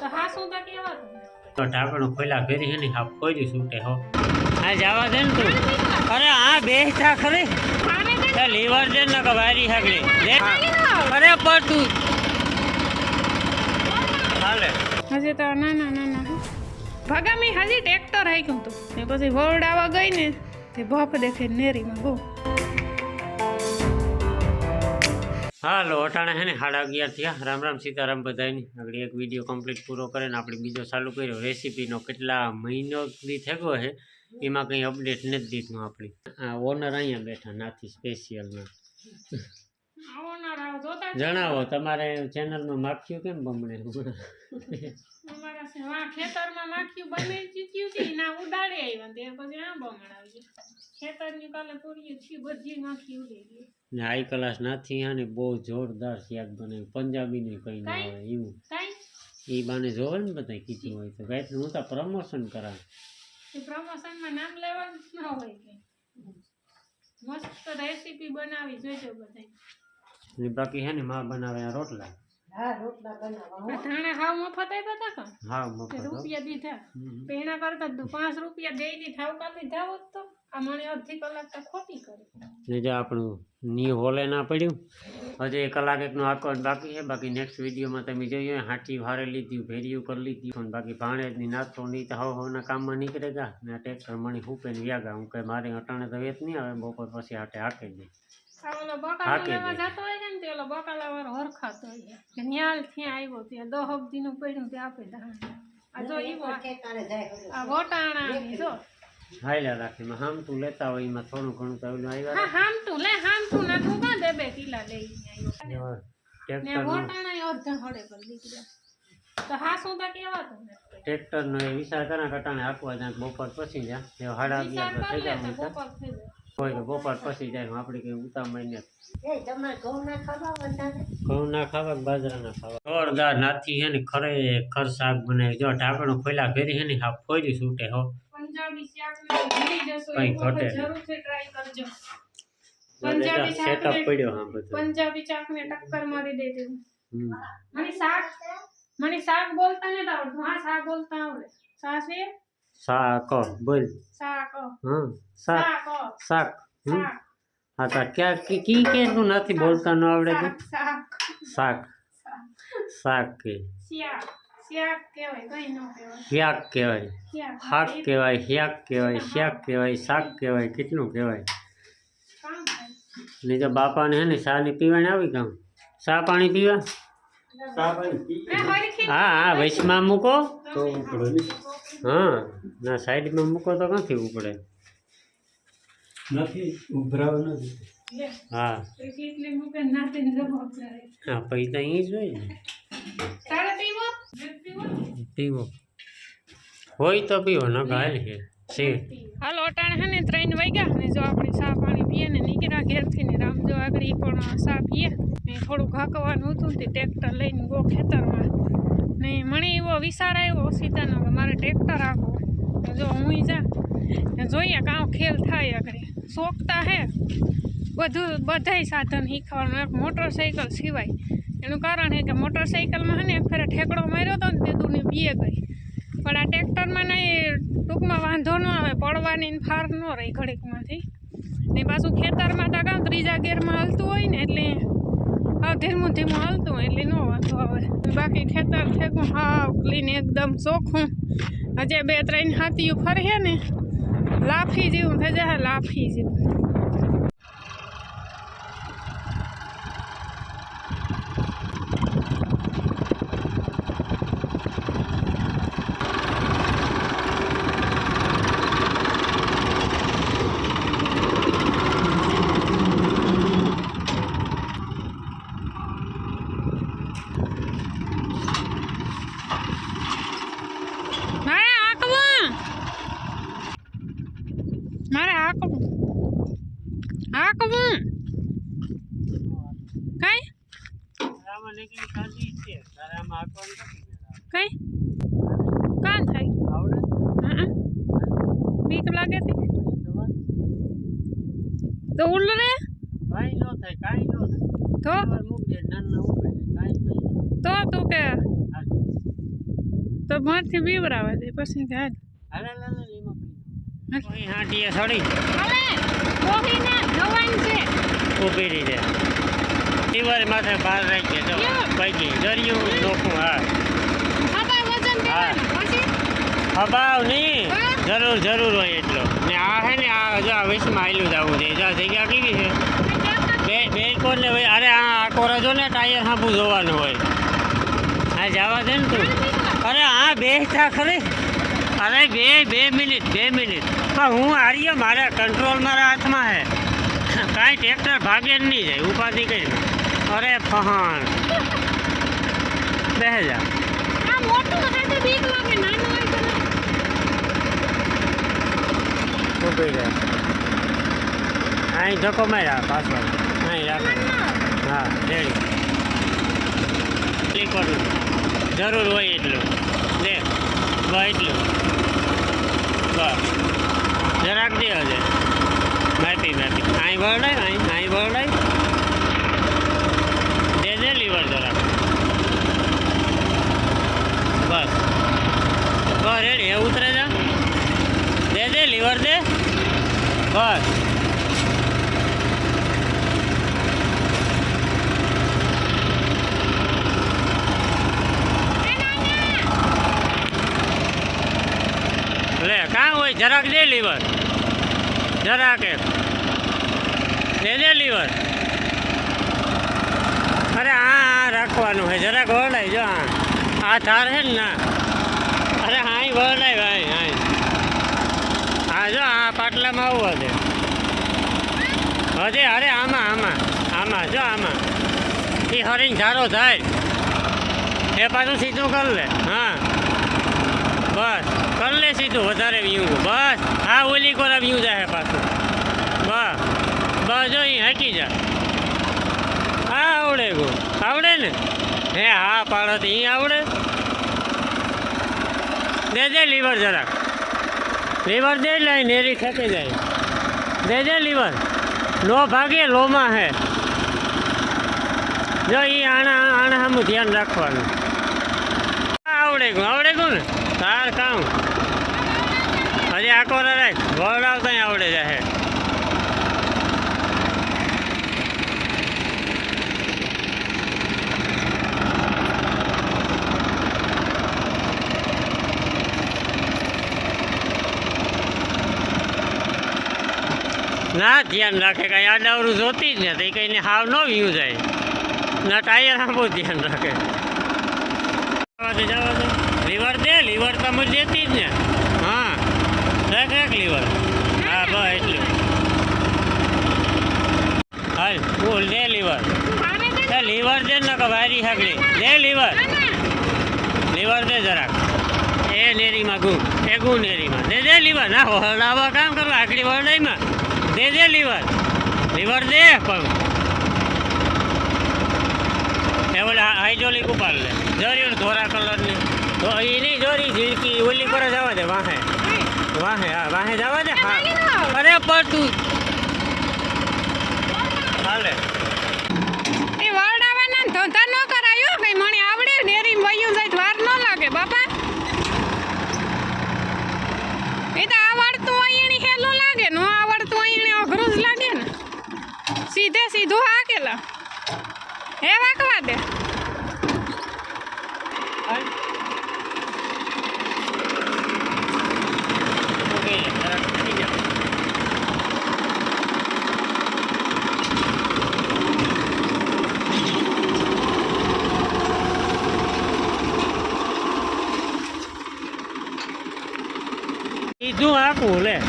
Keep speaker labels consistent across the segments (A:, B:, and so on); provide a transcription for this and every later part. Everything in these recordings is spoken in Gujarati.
A: તો હા શું તા કેવા તું
B: તો ઢાંકણું ખોલા ફેરી હે ને હા છૂટે હો. આ જવા દે ને તું. અરે આ બેસતા ખરી. લીવર દે ને કે વારી હાગલી અરે પર તું. હાલે.
A: હજી તો ના ના ના ના ભગામી હજી ટ્રેક્ટર હાઈકું તું. ને પછી વરડાવા ગઈ ને તે ભફ દેખે નેરીમાં બહુ
B: હાલો, અટાણા હે ને સાડા અગિયાર થયા. રામ રામ સીતારામ બધાની આગળ એક વીડિયો કમ્પ્લીટ પૂરો કરે ને આપણે બીજો ચાલુ કર્યો. રેસીપીનો કેટલા મહિનો દી થયો છે એમાં કંઈ અપડેટ નથી દીધું આપણી. આ ઓનર અહીંયા બેઠા, નાથી સ્પેશિયલના જણાવો, તમારે ચેનલમાં માખ્યું કેમ બમણે?
A: ખેતરમાં માખ્યું બને પછી ખેતરની કાલે પૂરી બધી ઉડી ગઈ.
B: હાઈ ક્લાસ નાથી હે બહુ જોરદાર શાક બને ને કંઈ ના? આવે એવું. એ બાને જોવે ને બધા કીધું હોય તો ગાયત્રી હું તો પ્રમોશન કરાવ.
A: પ્રમોશનમાં નામ લેવાનું ન હોય કે. મસ્ત રેસીપી બનાવી જોજો બધા
B: બાકી હે ને માં બનાવે આ રોટલા.
A: આ હાવ મફત આપ્યા હતા કા?
B: હા મફત
A: રૂપિયા દીધા પેણા કરતા પાંચ રૂપિયા દઈ દી ઠાવકા લીધા હોત તો. આ મને અડધી કલાક તો ખોટી કરી.
B: ને આપણું ની હોલે ના પડ્યું હજી એક કલાક એકનો આખો બાકી છે. બાકી નેક્સ્ટ વિડીયોમાં તમે જોઈએ હાથી ભારે લીધી ભેરિયું કરી લીધી. પણ બાકી ભાણેજની નાસ્તો નહીં તો હવ હવના કામમાં નીકળે ગયા ને ટ્રેક્ટર મણી હું ને વ્યાગા હું કઈ મારે અટાણે તો વેત નહીં આવે બપોર પછી હાટે હાકે
A: આ ઓલો બકાલા લેવા જતો હોય ને તે ઓલો બકાલા વાળો હરખાતો હોય કે ન્યાલ ત્યાં આવ્યો ત્યાં દહક દીનું પડ્યું તે આપે ધાણા. આ જો ઈ વા- આ વટાણા જો.
B: હાલ્યા રાખે માં હામ તું લેતા હોય એમાં થોડું ઘણું તો ઓલું આવ્યા
A: હા હામટું લે હામટું ના તું કાં દે બે કિલા લઈ આવ્યો ને વટાણા અડધા હળે પર દીકરા તો હા શું તા કેવા તું
B: ટ્રેક્ટરનો એ વિચાર કરા કટાણે આપવા જાય બપોર પછી જા તો
A: તો બપોર થઈ જાય.
B: હોય બપોર પછી જાય આપણે કઈ ઉતામળ ને ઘઉં ના ખાવા બાજરા ના ખાવા? જોરદાર નાથી હે ને ખરેખર શાક બનાવી જો ઢાંકણું ખોલા ફેરી હે ને હા ફોરી છૂટે હો.
A: પંજાબી શાક ને ભૂલી જશો
B: કંઈ ઘટે નહીં.
A: જરૂરથી ટ્રાય કરજો. પંજાબી શાક
B: સેટઅપ
A: ને-
B: પડ્યો હા બધું.
A: પંજાબી શાક ને ટક્કર મારી દે મને શાક મને શાક બોલતા નથી આવડતું હા શાક બોલતા આવડે. શાક છે
B: શાક બોલ
A: શાક
B: હા શાક
A: શાક
B: શાક હમ.
A: શાક
B: હા તો ક્યાં કી કી કે તું નથી બોલતા ન આવડે તો
A: શાક શાક
B: શાક શાક કે
A: શાક શાક કહેવાય કઈ ન કહેવાય
B: શાક કહેવાય
A: શાક
B: શાક કહેવાય શાક કહેવાય શાક કહેવાય શાક કહેવાય કેટલું કહેવાય
A: કામ થાય
B: ને જો બાપાને હે ને ચા ની પીવાને આવી કામ ચા પાણી પીવા
A: એ હરખી
B: હા હા વચમાં મૂકો હા ના સાઈડમાં મૂકો તો ક્યાંથી ઉપડે.
C: નથી ઉભરાવ નથી.
A: લે,
B: હા.
A: પછી એટલે મૂકે નાખીને જવાબદારી
B: હા પછી તો અહીં જ હોય ને.
A: તારે પીવો? નથી પીવો?
B: પીવો. હોય તો પીવો ન હાલ છે. છે.
A: હાલો અટાણે હે ને ત્રણ વાગ્યા ને જો આપણે ચા પાણી પીએ ને નીકળ્યા ઘેરથી ને રામ જો આગળ ઈ પણ ચા પીએ. ને થોડુંક હાંકવાનું હતું તે ટ્રેક્ટર લઈને ગો ખેતરમાં. ને મને એવો વિચાર આવ્યો, સીતાનો મારે ટ્રેક્ટર આપો જો હું જા જોઈએ કાં ખેલ થાય આગળ. શોખતા હે. બધું, બધાય સાધન શીખવાનું. એક મોટરસાઇકલ સિવાય. એનું કારણ છે કે મોટરસાઇકલમાં હે ને, એક ઠેકડો માર્યો હતો ને તે દૂની બીએ ગઈ. પણ આ ટ્રેક્ટરમાં ને ટૂંકમાં વાંધો ન આવે, પડવાની ફાર ન રહી ઘડીકમાંથી. ને પાછું ખેતરમાં તો કાં ત્રીજા ગેરમાં હાલતું હોય ને, એટલે હાવ ધીમું ધીમું હાલતું એટલે ન વાંધો આવે. બાકી ખેતર થેકું હા ક્લીન એકદમ ચોખ્ખું. હજે બે ત્રણ હાથીઓ ફરે ને, લાફી જેવું થઈ જાય, લાફી જેવું મારે હાંકવું મારે હાંકવું કઈ?
B: હાંકવાનું નથી મેળ.
A: કઈ? કાન થાય. હં. બીક લાગે છે તો ઉલ્લુ રે.
B: કાંઈ ન થાય કાંઈ નો થાય.
A: તો?
B: વાર મૂકજે નાના ઉપડે. કાંઈ
A: તું કે. તો મારથી બીવરાવા દે પછી કે હાલ
B: હાલે, હાલે, એમાં હાટીએ સડી. ઊભી રહી છે. દિવાળી માથે બહાર રાખીએ જો? પૈકી દરિયું નોખું હા. અભાવ નહીં. જરૂર જરૂર હોય એટલો. ને આ હે ને આ હજુ આ વિશમાં આવેલું જવું છે. જો આ જગ્યા કેવી છે? બે બે કોને હોય. અરે આ આખો રજો ને ટાયર હાંભું જોવાનું હોય. આ જવા દે ને તું. અરે હા બે ખરી. અરે બે બે મિનિટ બે મિનિટ હા હું હારીએ મારા કંટ્રોલ મારા હાથમાં હે કાંઈ ટ્રેક્ટર ભાગે જ નહીં જાય ઉપાધિ કરી અરે ફહાણ બે જા
A: આ મોટું હાથે બીક લાગે નાનું હોય તો ના.
B: ઊભી રહે અહીં ધક્કો માર્યા પાછળ અહીં રાખે હા રેડી ક્લિક કરું જરૂર હોય એટલું દે બસ એટલું બસ. જરાક દે હજે. માપી માપી અહીં ભરડાય અહીં અહીં ભરડાય દે દે, લીવર જરાક બસ. બસ, રેડી. ઉતરે જા. દે દે, લીવર દે. બસ લે કાં હોય, જરાક દે લીવર. જરાક એક દે દે લીવર. અરે આ હા રાખવાનું છે. જરાક વળાય, જો આ. આ તાર છે ને ના. અરે હાઈ વળાય ભાઈ હાઈ હા જો, આ પાટલામાં આવું હશે હજે, અરે આમાં આમાં. આમાં, જો આમાં. એ હરીને ઝારો થાય. એ પાછું સીધું કર લે. હા. બસ. કર લે સીધું, વધારે વ્યૂ બસ હા ઓલી કોરા વ્યૂ જાય પાછું. બસ બસ જો અહીં હાકી જા. હા આવડે ગો. આવડે ને? હે હા પાડો તો અહીં આવડે. દે દે, લીવર જરાક. લીવર દે, એટલે નેરી ખેંચી જાય. દે દે, લીવર. લો ભાગે, લોમાં હે. જો એ આણા આણા સામું ધ્યાન રાખવાનું. આવડે ગયું આવડે ગયું ને? તાર કામ. હજી આખો રાખ વડ આવતા આવડે જાય ના ધ્યાન રાખે કાંઈ આડાવરું જોતી જ નથી કઈને હાવ ન વ્યૂ જાય. ના ટાયર આંબુ ધ્યાન રાખે. જવા દે જવા દે. લીવર દે લીવર તમે દેતી જ ને. હા. રાખ વાર. હા બસ એટલું હાલ ફૂલ દે લીવર. એ લીવર દે ને કે વારી હાકડી. દે લીવર. લીવર દે જરાક. એ નેરીમાં ગુ એ ગુ નેરીમાં. દે દે લીવર. ના હલાવા કામ કરવા આકડી વરડાઈમાં. દે દે લીવર. લીવર દે પણ. એ ઓલા હાઇડ્રોલિક ઉપાડ લે. જોરી ધોરા કલરની. તો એ નહીં જોરી ઝીણકી ઓલી પર જવા દે વાહે. વાહે હા વાહે જવા દે? હા. અરે પણ તું હાલે.
A: એ વરડાવાના ધંધા ન કરાયો કઈ મને આવડે નેરી વયું જાય વાર ન લાગે બાપા. એ તો આવડતું અહીંની હેલું લાગે નો આવડતું અહીંને અઘરું જ લાગે ને. સીધે સીધું હાકેલા. હે વાકવા દે
B: ઓકે જરાક થઈ જાઓ સીધું હાકવું લે.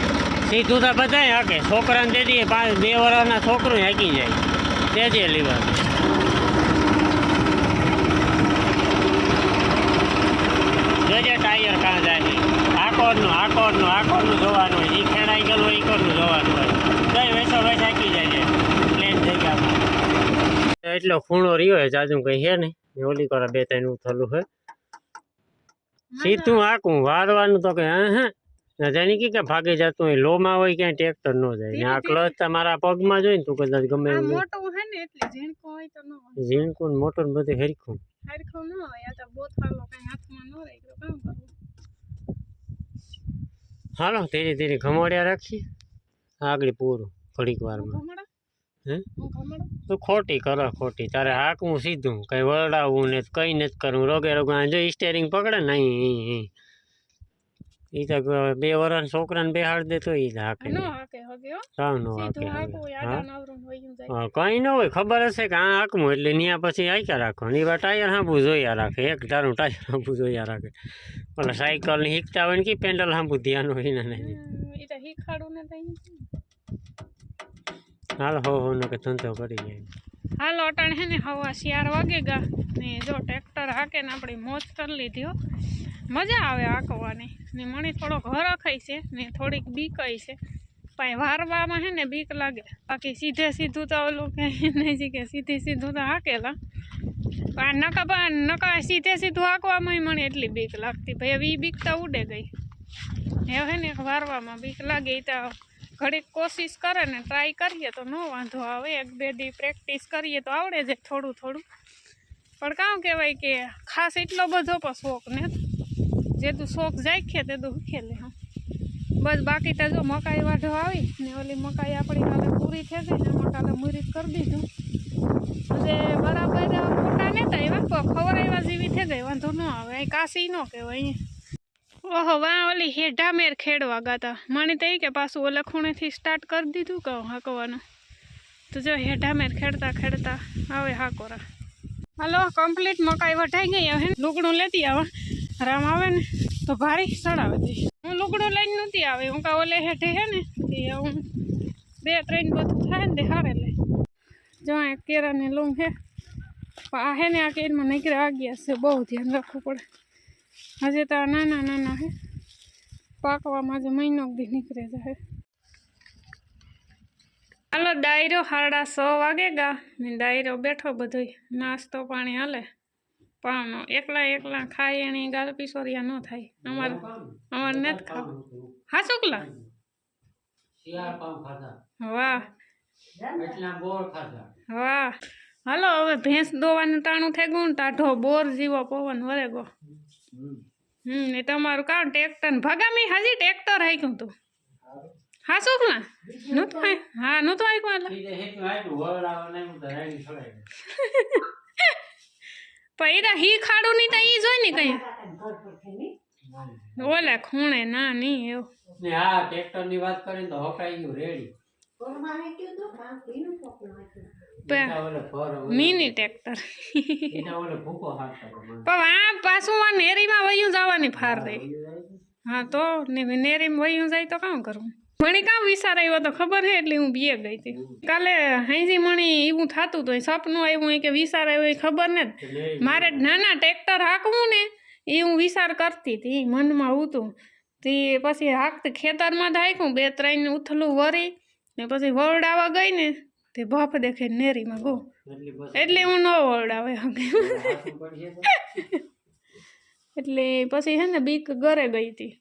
B: સીધું તો બધાય હાકે. છોકરાને દે દઈએ પાંચ બે વર્ષના છોકરું હાકી જાય. દેજે લીવર. જોજે ટાયર કાં જાય. આકોરનું આકોરનું આકોરનું જોવાનું હોય. એ ખેડાઈ ગયેલું હોય કોરનું જોવાનું હોય. કઈ વેસો વેસ હાકી જાય છે પ્લેન જગ્યામાં. એટલો ખૂણો રહ્યો હોય જાજુ કઈ હે નહીં. ઓલી કોરા બે ત્રણ ઉથલું હોય સીધું આકું વારવાનું તો કે હા હા. જાણી કે કે ભાગી જતું હોય લોમાં હોય ક્યાંય ટ્રેક્ટર ન જાય. ને આ ક્લચ તમારા પગમાં જોઈ ને તું કદાચ ગમે એમ
A: મોટું હે ને એટલે ઝીણકો હોય તો ન
B: ઝીણકું મોટું બધું હેરખું.
A: હરખું ન હોય આ કાંઈ હાથમાં ન રહી કામ
B: હાલો ધીરે ધીરે ઘમાડ્યા રાખીએ. આગળ પૂરું ઘડીક વારમાં. હે તો ખોટી કરો ખોટી. તારે હાકવું સીધું. કઈ વરડાવવું ને કઈ નથી કરવું. રોગે રોગે જો સ્ટેરિંગ પકડે ને અહીં એ તો બે વર્ષ છોકરાને બેહાડ દે તો એ જ હાકે
A: નો હાકે હગે હો
B: સાવ નો હાકે
A: સીધું હાકવું
B: હવે.
A: આડા
B: હા
A: નવરું વયું જાય
B: હા, કઈ ન હોય ખબર હશે કે આ હાકવું એટલે ત્યાં પછી આક્યા રાખો ને એવા ટાયર હાંભું જોયા રાખે એક ધારું ટાયર હાંભું જોયા રાખે ઓલા સાયકલની શીખતા હોય ને કે પેન્ડલ હાંભું ધ્યાન હોય ને નહીં
A: હમ, ઈ તો શીખાડું ને તઈ
B: હાલ હો હો ને કે ધંધો કરી જાય
A: હાલો અટાણે હે ને હવા શિયાર વાગે ગા ને જો ટ્રેક્ટર હાકે ને આપણી મોજ કરી લીધી હો મજા આવે આંકવાની ને મને થોડોક હરખાય છે, ને થોડીક બીકાય છે. પણ વારવામાં છે ને બીક લાગે. બાકી સીધે સીધું તો ઓલું કે નહીં કે સીધે સીધું તો હાકેલા. પણ નકા બા, નકા સીધે સીધું હાંકવામાં મને એટલી બીક લાગતી. ભાઈ હવે એ બીક તો ઉડે ગઈ. હવે ને વારવામાં બીક લાગે એ તો ઘડીક કોશિશ કરે ને ટ્રાય કરીએ તો ન વાંધો આવે. એક બે દી પ્રેક્ટિસ કરીએ તો આવડે છે થોડું થોડું. પણ કામ કહેવાય કે ખાસ એટલો બધો પણ શોખ ને જે તું શોખ જાખીએ તે તું ઉખેલે હા. બસ બાકી તો જો મકાઈ વાઢો આવી ને ઓલી મકાઈ આપણી કાલે પૂરી થઈ ગઈ ને એમાં કાલે મુરીત કરી દીધું. હવે બરાબર મોટા નહોતા એવા તો ખબર એવા જેવી થઈ ગઈ, વાંધો ન આવે, અહીં કાશી ન કહેવાય, અહીંયા. ઓહો વાં ઓલી હેઢામેર ખેડવા ગાતા મને તો કે પાછું ઓલે ખૂણેથી સ્ટાર્ટ કરી દીધું કહું હાંકવાનું. તો જો હેઢામેર ખેડતા ખેડતા આવે હાકોરા. હાલો કમ્પ્લીટ મકાઈ વઢાઈ ગઈ હવે. લુગડું લેતી આવે. રામ આવે ને, તો ભારી ચડાવે દઈશ હું લુગડું લઈને નહોતી આવે, હું કા ઓલે હેઠે હે ને તે હું બે ત્રણ બધું થાય ને, તે હારે લે. જો આ કેરાને લઉં હે. આ હે ને, આ કેરમાં નીકળ્યા વાગ્યા છે, બહુ ધ્યાન રાખવું પડે. હજે તો નાના નાના હે. પાકવામાં જે મહિનો દી નીકળે જાય હાલો, ડાયરો હારડા સો વાગે ગા. ને ડાયરો બેઠો બધોય. નાસ્તો પાણી હાલે. પાવનો એકલા એકલા ખાય એની ગાલ પિસોરિયા ન થાય. અમારે અમારે નથી ખાવ હા શુકલા?
B: શિયાળ પાઉં ખાધા.
A: વાહ.
B: એટલા બોર ખાધા.
A: વાહ. હાલો હવે ભેંસ દોવાનું તાણું થઈ ગયું ને ટાઢો બોર જીવો પવન વરે ગો હમ એ તમારું કામ ટ્રેક્ટર ભગામી હજી ટ્રેક્ટર હાક્યું તું. હા શુક્લા? હાય હા નહોતું હાક્યું એટલે?
B: સીધે હેઠું આપ્યું વરડાવા નહીં તો રાડી છોડાય
A: પણ એના હી ખાડું નહીં તો ઈ જોઈ ને કઈ. ઓલે ખૂણે ના નહીં એવું.
B: ને હા ટ્રેક્ટરની વાત કરીને તો હકાઈ ગયું રેડી. એના ઓલે ફર
A: મિની ટ્રેક્ટર
B: એના ઓલે ભૂકો હાથતા પ્રમાણે.
A: પણ આ પાછું આ નેરીમાં વયું જવાની ફાર રહી. હા તો ને નેરીમાં વયું જાય તો કામ કરવું? મણી કામ વિચાર આવ્યો તો ખબર છે એટલે હું બીએ ગઈ હતી. કાલે હાઈજી મણી એવું થતું હતું સપનું આવ્યું કે વિચાર આવ્યો એ ખબર ને મારે નાના ટ્રેક્ટર હાંકવું ને એ હું વિચાર કરતી હતી મનમાં હતું તે પછી હાંકતી ખેતરમાં જ હાંકું બે ત્રણ ઉથલું વરી ને પછી વરડાવા ગઈ ને તે બાપ દેખે નેરીમાં ગો.
B: એટલે
A: હું ન વરડાવે એટલે પછી હે ને બીક ઘરે ગઈ હતી.